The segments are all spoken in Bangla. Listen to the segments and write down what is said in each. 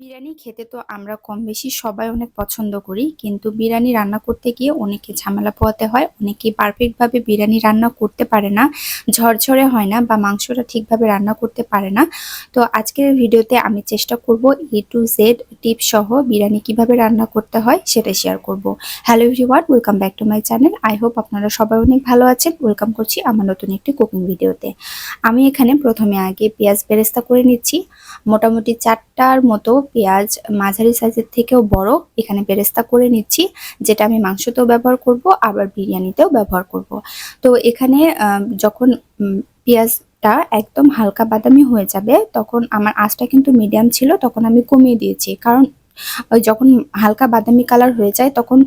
বিরিয়ানি খেতে তো আমরা কম বেশি সবাই অনেক পছন্দ করি, কিন্তু বিরিয়ানি রান্না করতে গিয়ে অনেকে ঝামেলা পোহাতে হয়, অনেকে পারফেক্টভাবে বিরিয়ানি রান্না করতে পারে না, ঝরঝরে হয় না বা মাংসটা ঠিকভাবে রান্না করতে পারে না। তো আজকের ভিডিওতে আমি চেষ্টা করব এ টু জেড টিপ সহ বিরিয়ানি কীভাবে রান্না করতে হয় সেটা শেয়ার করব। Hello everyone welcome back to my channel I hope আপনারা সবাই অনেক ভালো আছেন। ওয়েলকাম করছি আমার নতুন একটি কুকিং ভিডিওতে আমি এখানে প্রথমে আগে পেঁয়াজ বেরেস্তা করে নিচ্ছি। মোটামুটি চারটার মতো পেঁয়াজ মাঝারি সাইজের থেকেও বড় এখানে বেরেস্তা করে নিচ্ছি, যেটা আমি মাংসতেও ব্যবহার করব, আবার বিরিয়ানিতেও ব্যবহার করব। তো এখানে যখন পেঁয়াজ একদম হালকা বাদামি হয়ে যাবে, তখন আমার আঁচটা কিন্তু মিডিয়াম ছিল, তখন আমি কমিয়ে দিয়েছি। কারণ ওই যখন হালকা বাদামি কালার হয়ে যায়, তখন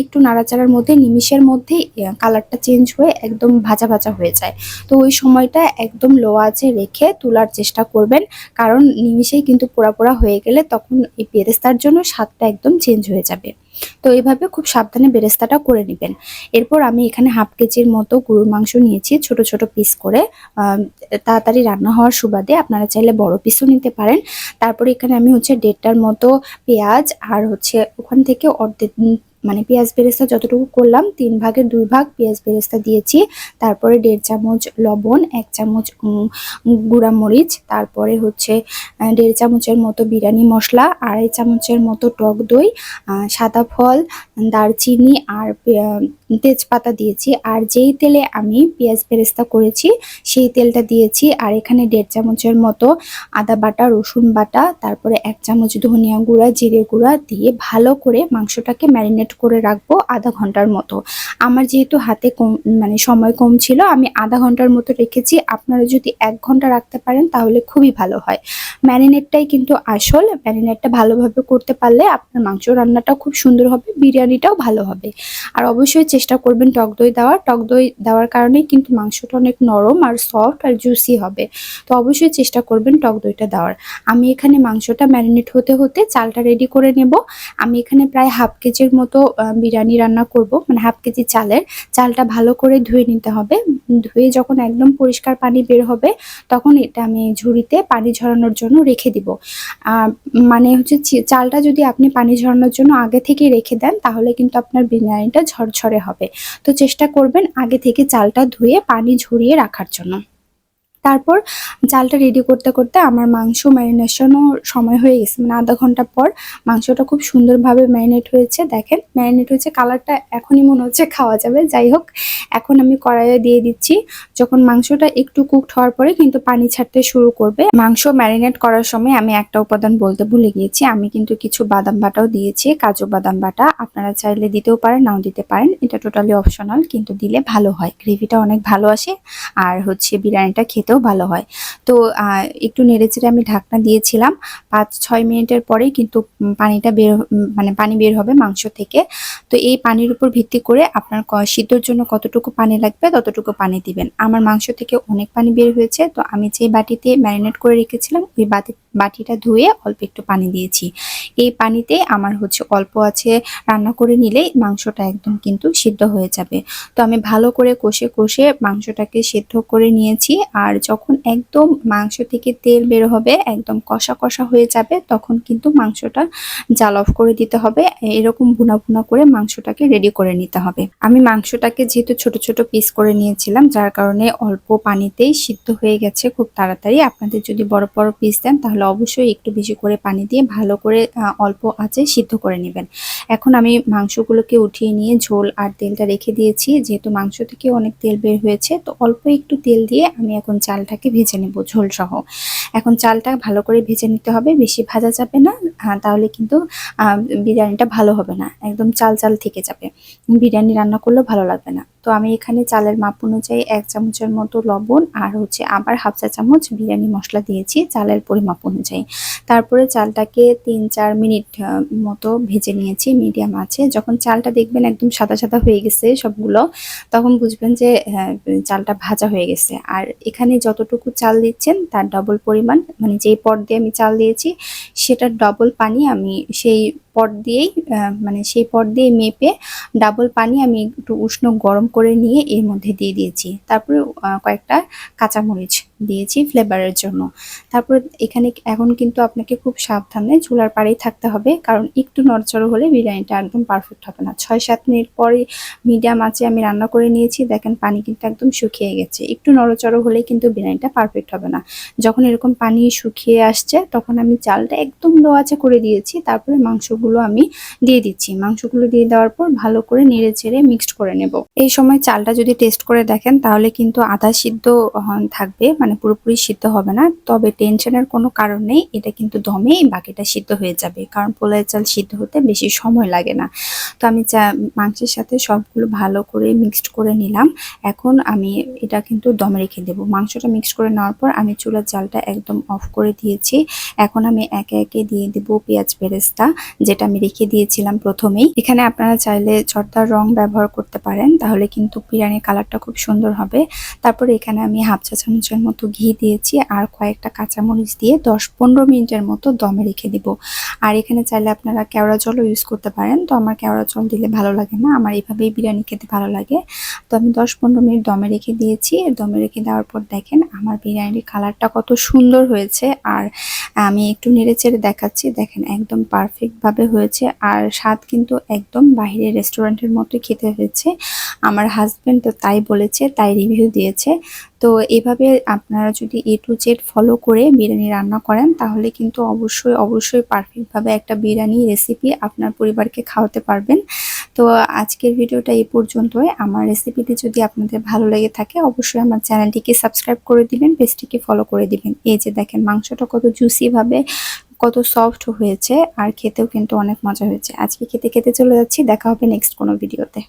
একটু নাড়াচাড়ার মধ্যে, নিমিষের মধ্যে কালারটা চেঞ্জ হয়ে একদম ভাজা ভাজা হয়ে যায়। তো ওই সময়টা একদম লো আছে রেখে তোলার চেষ্টা করবেন, কারণ নিমিষেই কিন্তু পোড়া পোড়া হয়ে গেলে তখন এই পেরেস্তার জন্য স্বাদটা একদম চেঞ্জ হয়ে যাবে। তো এইভাবে খুব সাবধানে বেরেস্তাটা করে নেবেন। এরপর আমি এখানে হাফ কেজির মতো গরুর মাংস নিয়েছি, ছোট ছোট পিস করে। তাড়াতাড়ি রান্না হওয়ার সুবাদে আপনারা চাইলে বড় পিসও নিতে পারেন। তারপরে এখানে আমি হচ্ছে দেড়টার মতো পেঁয়াজ আর হচ্ছে ওখান থেকে অর্ধেক মানে পেঁয়াজ বেরেস্তা যতটুকু করলাম, তিন ভাগের দুই ভাগ পেঁয়াজ বেরেস্তা দিয়েছি। তারপরে দেড় চামচ লবণ, এক চামচ গুঁড়া মরিচ, তারপরে হচ্ছে দেড় চামচের মতো বিরিয়ানি মশলা, আড়াই চামচের মতো টক দই সাদা ফল, দারচিনি আর তেজপাতা দিয়েছি, আর যেই তেলে আমি পেঁয়াজ বেরেস্তা করেছি, সেই তেলটা দিয়েছি, আর এখানে দেড় চামচের মতো আদা বাটা, রসুন বাটা, তারপরে এক চামচ ধনিয়া গুঁড়া, জিরে গুঁড়া দিয়ে ভালো করে মাংসটাকে ম্যারিনেট করে রাখব আধা ঘণ্টার মতো। আমার যেহেতু হাতে কম মানে সময় কম ছিল, আমি আধা ঘণ্টার মতো রেখেছি, আপনারা যদি এক ঘণ্টা রাখতে পারেন, তাহলে খুবই ভালো হয়। ম্যারিনেটটাই কিন্তু আসল, ম্যারিনেটটা ভালোভাবে করতে পারলে আপনার মাংস রান্নাটাও খুব সুন্দর হবে, বিরিয়ানিটাও ভালো হবে। আর অবশ্যই চেষ্টা করবেন টক দই দেওয়ার। টক দই দেওয়ার কারণেই কিন্তু মাংসটা অনেক নরম আর সফট আর জুসি হবে। তো অবশ্যই চেষ্টা করবেন টক দইটা দেওয়ার। আমি এখানে মাংসটা ম্যারিনেট হতে হতে চালটা রেডি করে নেব। আমি এখানে প্রায় হাফ কেজির মতো বিরিয়ানি রান্না করব মানে হাফ কেজি চালের। চালটা ভালো করে ধুয়ে নিতে হবে। ধুয়ে যখন একদম পরিষ্কার পানি বের হবে, তখন এটা আমি ঝুড়িতে পানি ঝরানোর জন্য রেখে দিব। মানে হচ্ছে চালটা যদি আপনি পানি ঝরানোর জন্য আগে থেকে রেখে দেন, তাহলে কিন্তু আপনার বিরিয়ানিটা ঝরঝরে হবে। তো চেষ্টা করবেন আগে থেকে চালটা ধুয়ে পানি ঝরিয়ে রাখার জন্য। তারপর চালটা রেডি করতে করতে আমার মাংস ম্যারিনেশনও সময় হয়ে গেছে। মানে আধা ঘণ্টা পর মাংসটা খুব সুন্দরভাবে ম্যারিনেট হয়েছে। দেখেন ম্যারিনেট হয়েছে কালারটা এখনই মনে হচ্ছে খাওয়া যাবে। যাই হোক, এখন আমি কড়াইয়ে দিয়ে দিচ্ছি। যখন মাংসটা একটু কুকড হওয়ার পরে কিন্তু পানি ছাড়তে শুরু করবে। মাংস ম্যারিনেট করার সময় আমি একটা উপাদান বলতে ভুলে গিয়েছি। আমি কিন্তু কিছু বাদাম বাটাও দিয়েছি, কাজু বাদাম বাটা। আপনারা চাইলে দিতেও পারেন, নাও দিতে পারেন। এটা টোটালি অপশনাল কিন্তু দিলে ভালো হয়। গ্রেভিটা অনেক ভালো আসে। আর হচ্ছে বিরিয়ানিটা খেতেও ভালো হয়। তো একটু নেড়েচেড়ে আমি ঢাকনা দিয়েছিলাম। পাঁচ, ছয় মিনিটের পরেই কিন্তু পানিটা বের মানে পানি বের হবে মাংস থেকে। তো এই পানির উপর ভিত্তি করে আপনার সিদ্ধর জন্য কতটুকু পানি লাগবে ততটুকু পানি দিবেন। আমার মাংস থেকে অনেক পানি বের হয়েছে। তো আমি যে বাটিতে ম্যারিনেট করে রেখেছিলাম, ওই বাটি বাটিটা ধুয়ে অল্প একটু পানি দিয়েছি। এই পানিতে আমার হচ্ছে অল্প আছে রান্না করে নিলেই মাংসটা একদম কিন্তু সিদ্ধ হয়ে যাবে। তো আমি ভালো করে কষে কষে মাংসটাকে সিদ্ধ করে নিয়েছি আর যখন একদম মাংস থেকে তেল বের হবে, একদম কষা কষা হয়ে যাবে, তখন কিন্তু মাংসটা জাল অফ করে দিতে হবে। এরকম ভুনা ভুনা করে মাংসটাকে রেডি করে নিতে হবে। আমি মাংসটাকে যেহেতু ছোট ছোট পিস করে নিয়েছিলাম, যার কারণে অল্প পানিতেই সিদ্ধ হয়ে গেছে। খুব তাড়াতাড়ি। আপনাদের যদি বড় বড় পিস দেন তাহলে অবশ্যই একটু বেশি করে পানি দিয়ে ভালো করে অল্প আঁচে সিদ্ধ করে নেবেন। এখন আমি মাংসগুলোকে উঠিয়ে নিয়ে ঝোল আর তেলটা রেখে দিয়েছি। যেহেতু মাংস থেকে অনেক তেল বের হয়েছে, তো অল্প একটু তেল দিয়ে আমি এখন চালটাকে ভেজে নেব ঝোল সহ এখন চালটা ভালো করে ভেজে নিতে হবে, বেশি ভাজা যাবে না তাহলে কিন্তু বিরিয়ানিটা ভালো হবে না, একদম চাল চাল থেকে যাবে। বিরিয়ানি রান্না করলেও ভালো লাগবে না। তো আমি এখানে চালের মাপ অনুযায়ী এক চামচের মতো লবণ আর হচ্ছে আবার হাফ চা চামচ বিরিয়ানি মশলা দিয়েছি, চালের পরিমাপ অনুযায়ী। তারপরে চালটাকে তিন চার মিনিট মতো ভেজে নিয়েছি, মিডিয়াম আছে। যখন চালটা দেখবেন একদম সাদা সাদা হয়ে গেছে সবগুলো, তখন বুঝবেন যে চালটা ভাজা হয়ে গেছে। আর এখানে যতটুকু চাল দিচ্ছেন, তার ডবল পরিমাণ মানে যেই পট দিয়ে আমি চাল দিয়েছি, সেটার ডবল পানি আমি সেই পট দিয়েই মানে সেই পট দিয়ে মেপে ডাবল পানি আমি একটু উষ্ণ গরম করে নিয়ে এর মধ্যে দিয়ে দিয়েছি। তারপরে কয়েকটা কাঁচামরিচ দিয়েছি ফ্লেভারের জন্য। তারপরে এখানে এখন কিন্তু আপনাকে খুব সাবধানে চুলার পাড়েই থাকতে হবে, কারণ একটু নড়চড় হলে বিরিয়ানিটা একদম পারফেক্ট হবে না। ছয় সাত মিনিট পরে মিডিয়াম আঁচে আমি রান্না করে নিয়েছি, দেখেন পানি কিন্তু একদম শুকিয়ে গেছে। একটু নড়চড় হলেই কিন্তু বিরিয়ানিটা পারফেক্ট হবে না। যখন এরকম পানি শুকিয়ে আসছে, তখন আমি চালটা একদম লো আঁচে করে দিয়েছি, তারপরে মাংসগুলো আমি দিয়ে দিচ্ছি। মাংসগুলো দিয়ে দেওয়ার পর ভালো করে নেড়ে চেড়ে মিক্সড করে নেব। এই সময় চালটা যদি টেস্ট করে দেখেন, তাহলে কিন্তু আধা সিদ্ধ থাকবে মানে পুরোপুরি সিদ্ধ হবে না। তবে টেনশনের কোনো কারণ নেই, এটা কিন্তু দমেই বাকিটা সিদ্ধ হয়ে যাবে। কারণ পোলাও চাল সিদ্ধ হতে বেশি সময় লাগে না। তো আমি চা, মাংসের সাথে সবগুলো ভালো করে মিক্সড করে নিলাম। এখন আমি এটা কিন্তু দমে রেখে দেবো। মাংসটা মিক্সড করে নেওয়ার পর আমি চুলার জালটা একদম অফ করে দিয়েছি। এখন আমি একে একে দিয়ে দেব পেঁয়াজ বেরেস্তা যেটা আমি রেখে দিয়েছিলাম প্রথমেই, এখানে আপনারা চাইলে জর্দার রং ব্যবহার করতে পারেন, তাহলে কিন্তু বিরিয়ানির কালারটা খুব সুন্দর হবে। তারপর এখানে আমি হাফ চা চামচের মতো ঘি দিয়েছি, আর কয়েকটা কাঁচামরিচ দিয়ে দশ পনেরো মিনিটের মতো দমে রেখে দিব। আর এখানে চাইলে আপনারা কেওড়া জলও ইউজ করতে পারেন, তো আমার কেওড়া জল দিলে ভালো লাগে না, আমার এইভাবেই বিরিয়ানি খেতে ভালো লাগে। তো আমি দশ পনেরো মিনিট দমে রেখে দিয়েছি, দমে রেখে দেওয়ার পর দেখেন আমার বিরিয়ানির কালারটা কত সুন্দর হয়েছে, আর আমি একটু নেড়ে চেড়ে দেখাচ্ছি, দেখেন একদম পারফেক্ট ভাবে হয়েছে আর স্বাদ কিন্তু একদম বাইরে রেস্টুরেন্টের মতোই খেতে হয়েছে। আমার হাজব্যান্ড তো তাই বলেছে, তাই রিভিউ দিয়েছে। তো এভাবে আপনারা যদি এ টু জেড ফলো করে বিরিয়ানি রান্না করেন, তাহলে কিন্তু অবশ্যই অবশ্যই পারফেক্টভাবে একটা বিরিয়ানি রেসিপি আপনার পরিবারকে খাওয়াতে পারবেন। তো আজকের ভিডিওটা এই পর্যন্তই। আমার রেসিপিটি যদি আপনাদের ভালো লেগে থাকে, অবশ্যই আমার চ্যানেলটিকে সাবস্ক্রাইব করে দিবেন পেজটিকে ফলো করে দিবেন। এই যে দেখেন, মাংসটা কত জুসিভাবে কত সফট হয়েছে, আর খেতেও কিন্তু অনেক মজা হয়েছে। আজকে খেতে খেতে চলে যাচ্ছি। দেখা হবে নেক্সট কোনো ভিডিওতে